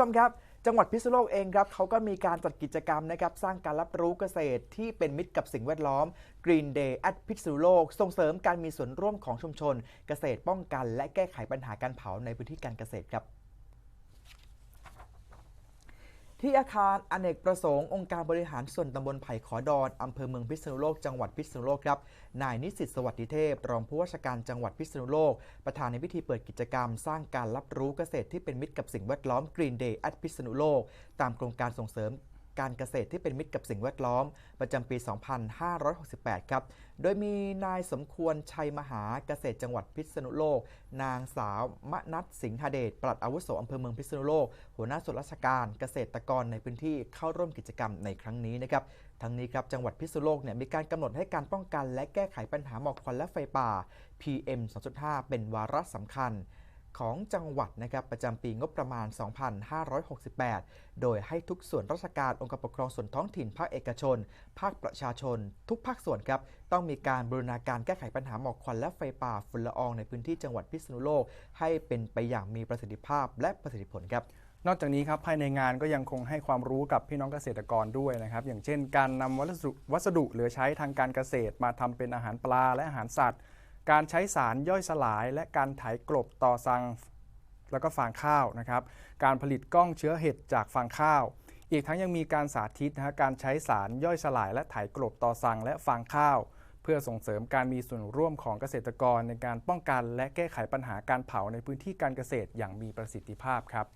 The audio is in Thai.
ชมครับจังหวัดพิษณุโลกเองครับเขาก็มีการจัดกิจกรรมนะครับสร้างการรับรู้เกษตรที่เป็นมิตรกับสิ่งแวดล้อม Green Day at พิษณุโลก ส่งเสริมการมีส่วนร่วมของชุมชน เกษตรป้องกัน และแก้ไขปัญหาการเผาในพื้นที่การเกษตรครับ ที่อาคารอเนกประสงค์องค์การบริหารส่วนตำบลไผ่ขอดอนอำเภอเมืองพิษณุโลกจังหวัดพิษณุโลกครับนายนิสิตสวัสดิเทพ รองผู้ว่าราชการจังหวัดพิษณุโลก ประธานในพิธีเปิดกิจกรรม สร้างการรับรู้เกษตรที่เป็นมิตรกับสิ่งแวดล้อม Green Day at พิษณุโลก ตามโครงการส่งเสริม การเกษตรที่เป็นมิตรกับสิ่งแวดล้อม ประจำปี 2568 ครับ โดยมีนายสมควรชัยมหาเกษตรจังหวัดพิษณุโลก นางสาวมะนัทสิงหเดชปลัดอาวุโสอำเภอเมืองพิษณุโลก หัวหน้าส่วนราชการเกษตรกรในพื้นที่เข้าร่วมกิจกรรมในครั้งนี้นะครับทั้งนี้ครับจังหวัดพิษณุโลกเนี่ยมีการกำหนดให้การป้องกัน และแก้ไขปัญหาหมอกควันและไฟป่า PM 2.5 เป็นวาระสำคัญ ของจังหวัดนะครับประจำปีงบประมาณ 2568 โดยให้ทุกส่วนราชการองค์กรปกครองส่วนท้องถิ่นภาคเอกชน ภาคประชาชน ทุกภาคส่วนครับต้องมีการบรูรณาการแก้ไขปัญหาหมอกควันและไฟป่าฝุ่นละอองในพื้นที่จังหวัดพิษณุโลก ให้เป็นไปอย่างมีประสิทธิภาพและประสิทธิผลครับนอกจากนี้ครับภายในงานก็ยังคงให้ความรู้กับพี่น้องเกษตรกรด้วยนะครับ อย่างเช่น การนำวัสดุวัสดุเหลือใช้ทางการเกษตร มาทำเป็นอาหารปลาและอาหารสัตว์ การใช้สารย่อยสลาย และการไถกลบต่อสังแล้วก็ฟางข้าวนะครับ การผลิตกล้องเชื้อเห็ดจากฟางข้าว อีกทั้งยังมีการสาธิตนะฮะการใช้สารย่อยสลาย และไถกลบต่อสังและฟางข้าว เพื่อส่งเสริมการมีส่วนร่วมของเกษตรกรในการป้องกัน และแก้ไขปัญหาการเผาในพื้นที่การเกษตรอย่างมีประสิทธิภาพครับ